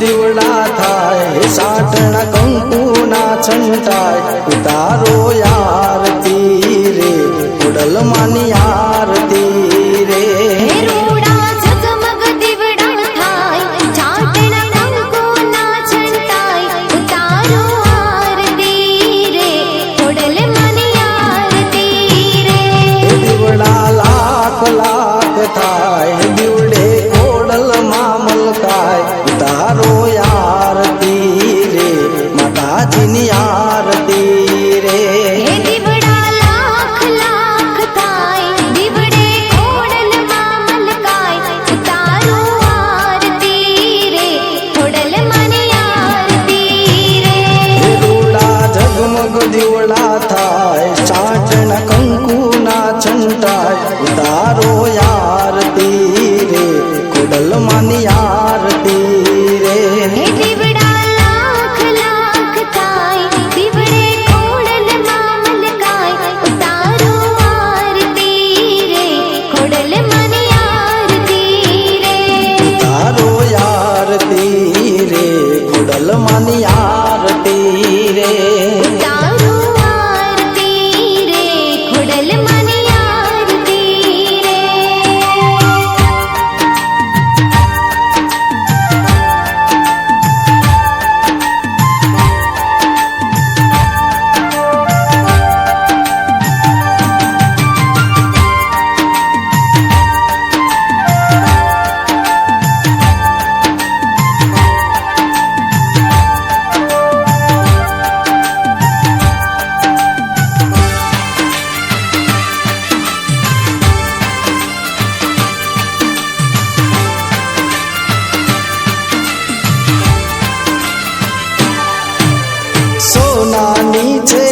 દીવડા થાય સાટણા કંકુના છંટાય ઉતારો આરતી રે ઉડલ માની આરતી રે લાખ લાખ થાય దేవుడా নিচে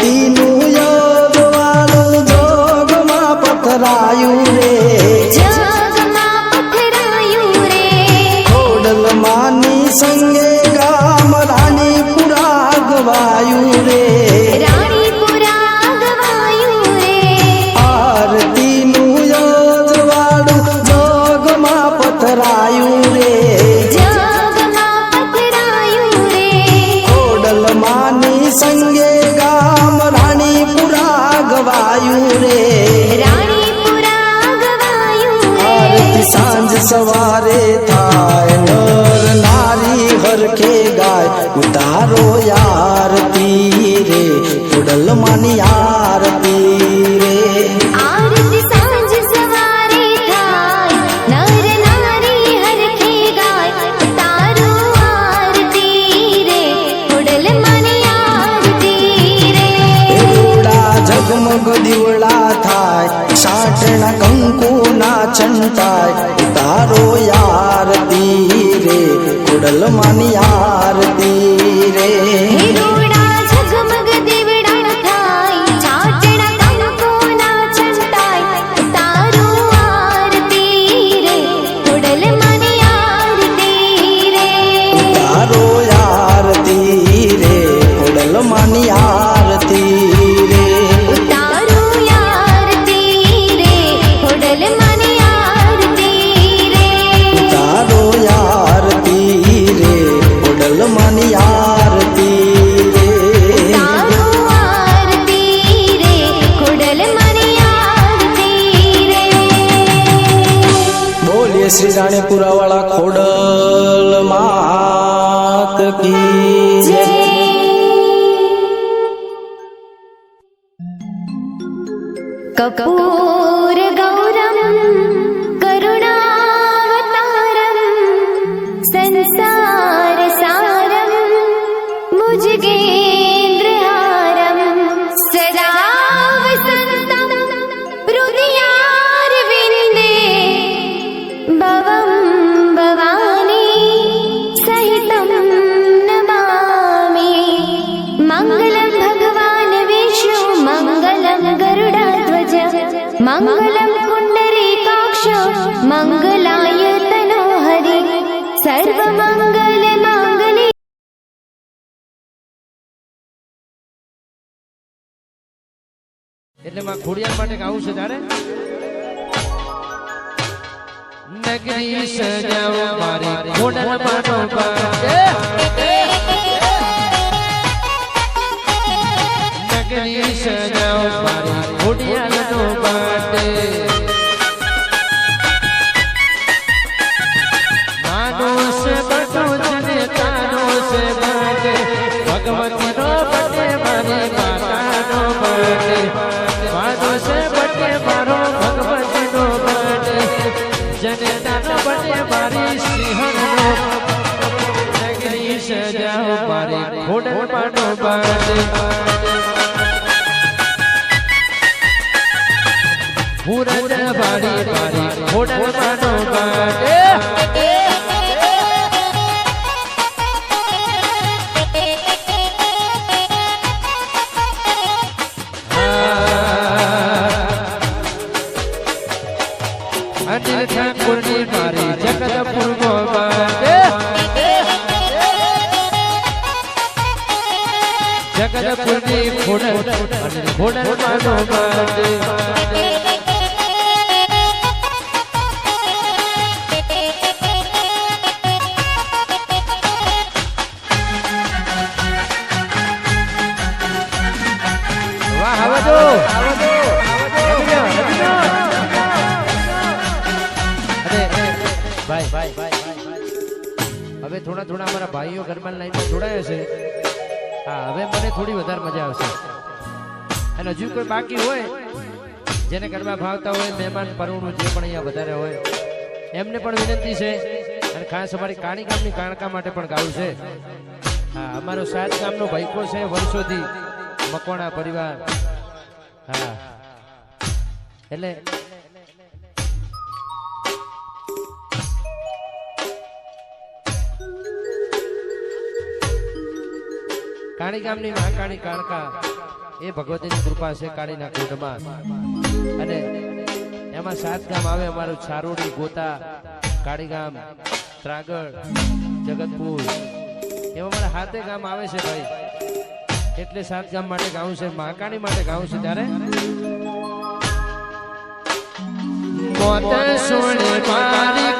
দিনু मङ्गलं भगवान् विष्णु मङ्गलं गरुडाध्वज मङ्गलं पुण्डरीकाक्ष मङ्गलाय तनो हरि सर्वमङ्गलमा એટલે માં ખોડિયાર માટે ગાવું છે ત્યારે નગરી સજાવો મારી ખોડર માટે પડે પૂરણ ભાડી ભાડી હોટલ માનો પાટે થોડા થોડા અમારા ભાઈઓ ગરબા લાઈનમાં જોડાયા છે. હા, હવે મને થોડી વધારે મજા આવશે. અને હજુ કોઈ બાકી હોય, જેને ગરબા ભાવતા હોય, મહેમાન પરુણું જે પણ અહીંયા વધારે હોય, એમને પણ વિનંતી છે. અને ખાસ અમારી કાણી ગામની કાણકા માટે પણ ગાવું છે. હા, અમારો સાત ગામનો ભાઈકો છે વર્ષોથી મકવાણા પરિવાર. હા. એટલે કાળી ગામની મા કાણી કાણકા એ ભગવતીની કૃપા છે કાળીના કુંડમાં અને એમાં સાત ગામ આવે અમારું છારોડી ગોતા કાળી ગામ ત્રાગડ જગતપુર. એમાં મારા હાથે ગામ આવે છે ભાઈ. એટલે સાત ગામ માટે ગાવું છે માકાણી માટે ગાવું છે ત્યારે. મોત સોણે મારી